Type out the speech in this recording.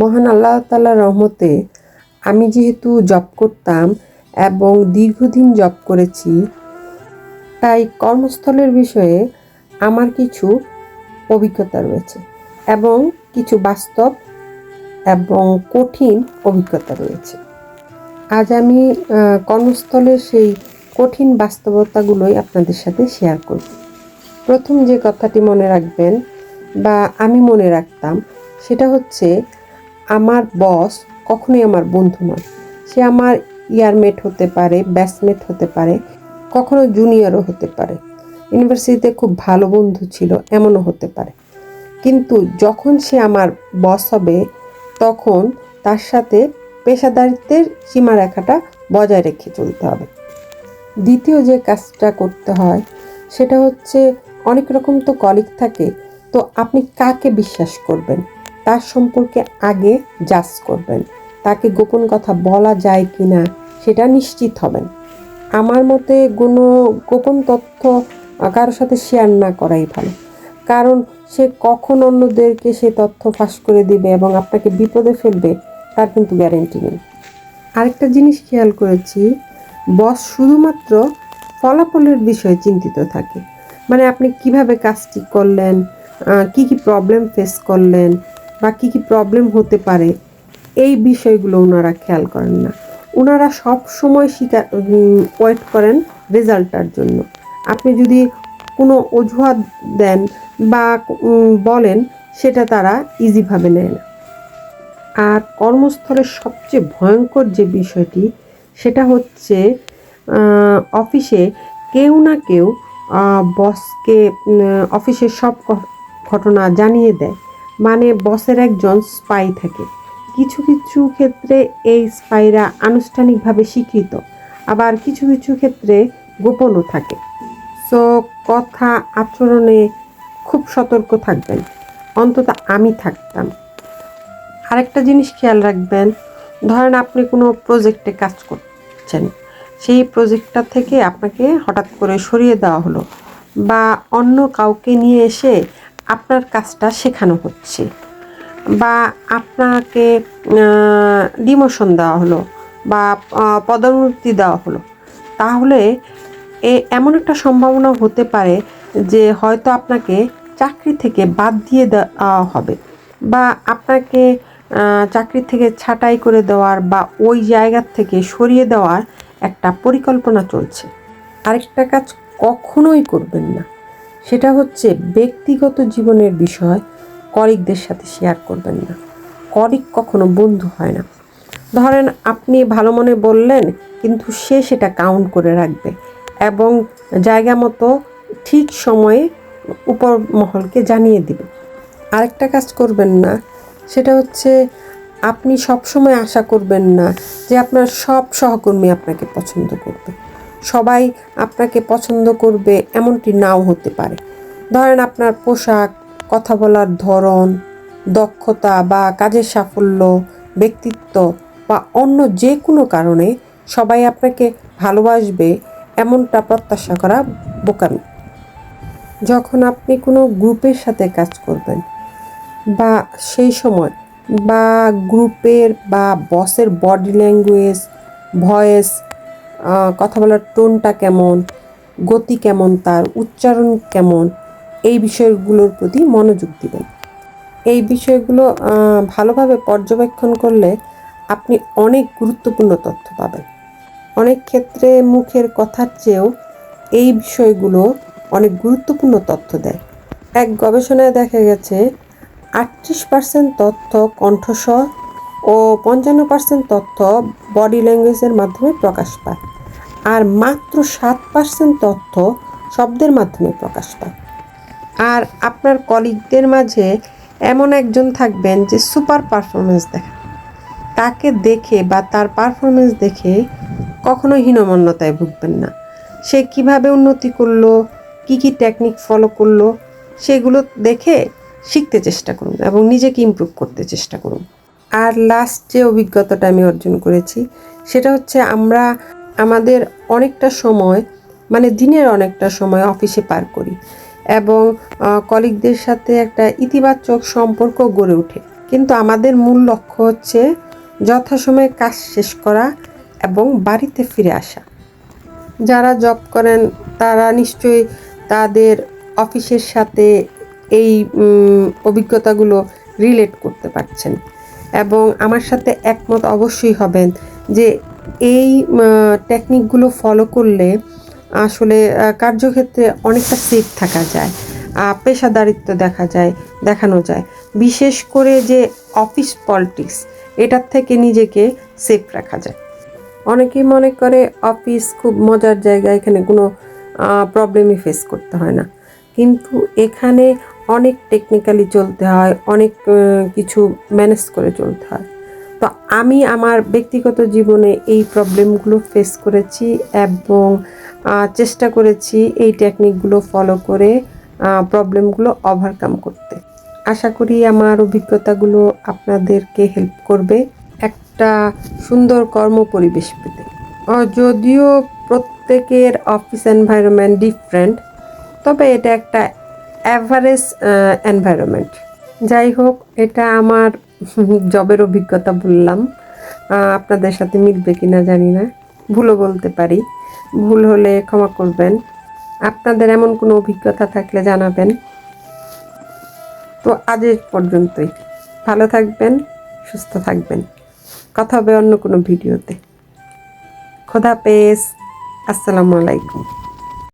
মহান আল্লাহ তাল্লাহ রহমতে আমি যেহেতু জব করতাম এবং দীর্ঘদিন জব করেছি, তাই কর্মস্থলের বিষয়ে আমার কিছু অভিজ্ঞতা রয়েছে এবং কিছু বাস্তব এবং কঠিন অভিজ্ঞতা রয়েছে। আজ আমি কর্মস্থলের সেই কঠিন বাস্তবতাগুলোই আপনাদের সাথে শেয়ার করব। প্রথম যে কথাটি মনে রাখবেন বা আমি মনে রাখতাম সেটা হচ্ছে আমার বস কখনোই আমার বন্ধু নয়। সে আমার ইয়ারমেট হতে পারে, ব্যাচমেট হতে পারে, কখনো জুনিয়রও হতে পারে। ইউনিভার্সিটিতে খুব ভালো বন্ধু ছিল, এমনও হতে পারে। কিন্তু যখন সে আমার বস হবে, তখন তার সাথে পেশাদারিত্বের সীমারেখাটা বজায় রেখে চলতে হবে। দ্বিতীয় যে কাজটা করতে হয়, সেটা হচ্ছে অনেক রকম তো কলিগ থাকে, তো আপনি কাকে বিশ্বাস করবেন? তার সম্পর্কে আগে জাজ করবেন। তাকে গোপন কথা বলা যায় কি না সেটা নিশ্চিত হবেন। আমার মতে কোনো গোপন তথ্য কারোর সাথে শেয়ার না করাই ভালো। কারণ সে কখন অন্যদেরকে সে তথ্য ফাঁস করে দিবে এবং আপনাকে বিপদে ফেলবে, তার কিন্তু গ্যারেন্টি নেই। আরেকটা জিনিস খেয়াল করেছি বস শুধুমাত্র ফলাফলের বিষয়ে চিন্তিত থাকে। মানে আপনি কীভাবে কাজটি করলেন কি কি প্রবলেম ফেস করলেন বা কী কী প্রবলেম হতে পারে, এই বিষয়গুলো ওনারা খেয়াল করেন না। ওনারা সব সময় স্বীকার ওয়েট করেন রেজাল্টটার জন্য। আপনি যদি কোনো অজুহাত দেন বা বলেন, সেটা তারা ইজিভাবে নেয় না। আর কর্মস্থলের সবচেয়ে ভয়ঙ্কর যে বিষয়টি, সেটা হচ্ছে অফিসে কেউ না কেউ বসকে অফিসের সব ঘটনা জানিয়ে দেয়। মানে বসের একজন স্পাই থাকে। কিছু কিছু ক্ষেত্রে এই স্পাইরা আনুষ্ঠানিকভাবে স্বীকৃত, আবার কিছু কিছু ক্ষেত্রে গোপনও থাকে। সো কথা আচরণে খুব সতর্ক থাকবেন, অন্তত আমি থাকতাম। আরেকটা জিনিস খেয়াল রাখবেন, ধরেন আপনি কোনো প্রজেক্টে কাজ করছেন, সেই প্রজেক্টটা থেকে আপনাকে হঠাৎ করে সরিয়ে দেওয়া হলো, বা অন্য কাউকে নিয়ে এসে আপনার কাজটা শেখানো হচ্ছে বা আপনাকে ডিমোশন দেওয়া হলো বা পদোন্নতি দেওয়া হলো, তাহলে এ এমন একটা সম্ভাবনা হতে পারে যে হয়তো আপনাকে চাকরি থেকে বাদ দিয়ে দেওয়া হবে বা আপনাকে চাকরি থেকে ছাঁটাই করে দেওয়ার বা ওই জায়গা থেকে সরিয়ে দেওয়ার একটা পরিকল্পনা চলছে। আরেকটা কাজ কখনোই করবেন না। সেটা হচ্ছে ব্যক্তিগত জীবনের বিষয় কলিগদের সাথে শেয়ার করবেন না। কলিগ কখনো বন্ধু হয় না। ধরেন আপনি ভালো মনে বললেন, কিন্তু সে সেটা কাউন্ট করে রাখবে এবং জায়গা মতো ঠিক সময়ে উপর মহলকে জানিয়ে দিবে। আরেকটা কাজ করবেন না, সেটা হচ্ছে আপনি সব সময় আশা করবেন না যে আপনার সব সহকর্মী আপনাকে পছন্দ করবে। সবাই আপনাকে পছন্দ করবে এমনটি নাও হতে পারে। ধরেন আপনার পোশাক, কথা বলার ধরন, দক্ষতা বা কাজের সাফল্য, ব্যক্তিত্ব বা অন্য যে কোনো কারণে সবাই আপনাকে ভালোবাসবে এমনটা প্রত্যাশা করা বোকামি। যখন আপনি কোনো গ্রুপের সাথে কাজ করবেন বা সেই সময় বা গ্রুপের বা বসের বডি ল্যাঙ্গুয়েজ, ভয়েস কথা বলার টোনটা কেমন, গতি কেমন তার, উচ্চারণ কেমন, এই বিষয়গুলোর প্রতি মনোযোগ দিবেন। এই বিষয়গুলো ভালোভাবে পর্যবেক্ষণ করলে আপনি অনেক গুরুত্বপূর্ণ তথ্য পাবেন। অনেক ক্ষেত্রে মুখের কথার চেয়েও এই বিষয়গুলো অনেক গুরুত্বপূর্ণ তথ্য দেয়। এক গবেষণায় দেখা গেছে, আটত্রিশ পার্সেন্ট তথ্য কণ্ঠস্বর ও পঞ্চান্ন পার্সেন্ট তথ্য বডি ল্যাঙ্গুয়েজের মাধ্যমে প্রকাশ পায়। আর মাত্র সাত পার্সেন্ট তথ্য শব্দের মাধ্যমে প্রকাশ পায়। আর আপনার কলিগদের মাঝে এমন একজন থাকবেন যে সুপার পারফরমেন্স দেখান। তাকে দেখে বা তার পারফরমেন্স দেখে কখনো হীনমন্যতায় ভুগবেন না। সে কীভাবে উন্নতি করল, কি কি টেকনিক ফলো করল, সেগুলো দেখে শিখতে চেষ্টা করুন এবং নিজেকে ইমপ্রুভ করতে চেষ্টা করুন। আর লাস্ট যে অভিজ্ঞতাটা আমি অর্জন করেছি, সেটা হচ্ছে আমরা আমাদের অনেকটা সময় মানে দিনের অনেকটা সময় অফিসে পার করি এবং কলিগদের সাথে একটা ইতিবাচক সম্পর্ক গড়ে ওঠে। কিন্তু আমাদের মূল লক্ষ্য হচ্ছে যথাসময়ে কাজ শেষ করা এবং বাড়িতে ফিরে আসা। যারা জব করেন, তারা নিশ্চয়ই তাদের অফিসের সাথে এই অভিজ্ঞতাগুলো রিলেট করতে পারছেন। এবং আমার সাথে একমত অবশ্যই হবেন যে এই টেকনিকগুলো ফলো করলে আসলে কার্যক্ষেত্রে অনেকটা সেফ থাকা যায় পেশাদারিত্ব দেখা যায়, দেখানো যায়। বিশেষ করে যে অফিস পলিটিক্স এটার থেকে নিজেকে সেফ রাখা যায়। অনেকেই মনে করে অফিস খুব মজার জায়গা, এখানে কোনো প্রবলেমই ফেস করতে হয় না। কিন্তু এখানে অনেক টেকনিক্যালি চলতে হয়, অনেক কিছু ম্যানেজ করে চলতে হয়। তো আমি আমার ব্যক্তিগত জীবনে এই প্রবলেমগুলো ফেস করেছি এবং চেষ্টা করেছি এই টেকনিকগুলো ফলো করে প্রবলেমগুলো ওভারকাম করতে। আশা করি আমার অভিজ্ঞতাগুলো আপনাদেরকে হেল্প করবে একটা সুন্দর কর্ম পরিবেশ পেতে। যদিও প্রত্যেকের অফিস এনভায়রনমেন্ট ডিফারেন্ট তবে এটা একটা অ্যাভারেজ এনভায়রনমেন্ট যাই হোক, এটা আমার জবের অভিজ্ঞতা বললাম। আপনাদের সাথে মিলবে কিনা জানি না। ভুলও বলতে পারি। ভুল হলে ক্ষমা করবেন। আপনাদের এমন কোনো অভিজ্ঞতা থাকলে জানাবেন। তো আজ পর্যন্তই। ভালো থাকবেন, সুস্থ থাকবেন। কথা হবে অন্য কোনো ভিডিওতে। খোদা পেস আসসালামু আলাইকুম।